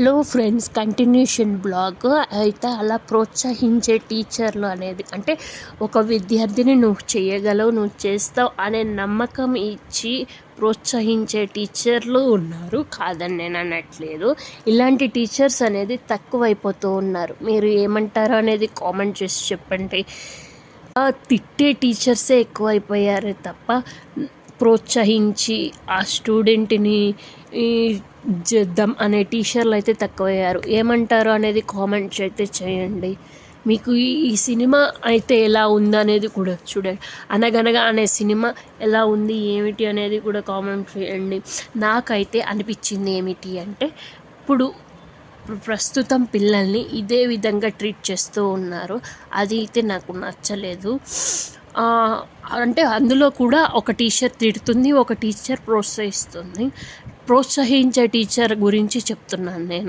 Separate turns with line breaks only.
Hello friends continuation blog. అయితే అలా ప్రోత్సహించే టీచర్లు అనేది అంటే ఒక విద్యార్థిని నువ్వు చేయగలవు నువ్వు చేస్తావు అనే నమ్మకం ఇచ్చి ప్రోత్సహించే టీచర్లు ఉన్నారు. కాదని నేను అనట్లేదు. ఇలాంటి టీచర్స్ అనేది తక్కువైపోతూ ఉన్నారు. మీరు ఏమంటారో అనేది కామెంట్ చేసి చెప్పండి. తిట్టే టీచర్సే ఎక్కువైపోయారు తప్ప ప్రోత్సహించి ఆ స్టూడెంట్ని చేద్దాం అనే టీచర్లు అయితే తక్కువయ్యారు. ఏమంటారు అనేది కామెంట్స్ అయితే చేయండి. మీకు ఈ సినిమా అయితే ఎలా ఉంది అనేది కూడా చూడండి. అనగనగా అనే సినిమా ఎలా ఉంది ఏమిటి అనేది కూడా కామెంట్ చేయండి. నాకైతే అనిపించింది ఏమిటి అంటే ఇప్పుడు ప్రస్తుతం పిల్లల్ని ఇదే విధంగా ట్రీట్ చేస్తూ ఉన్నారు. అది అయితే నాకు నచ్చలేదు. అంటే అందులో కూడా ఒక టీచర్ తిడుతుంది ఒక టీచర్ ప్రోత్సహిస్తుంది. ప్రోత్సహించే టీచర్ గురించి చెప్తున్నాను నేను.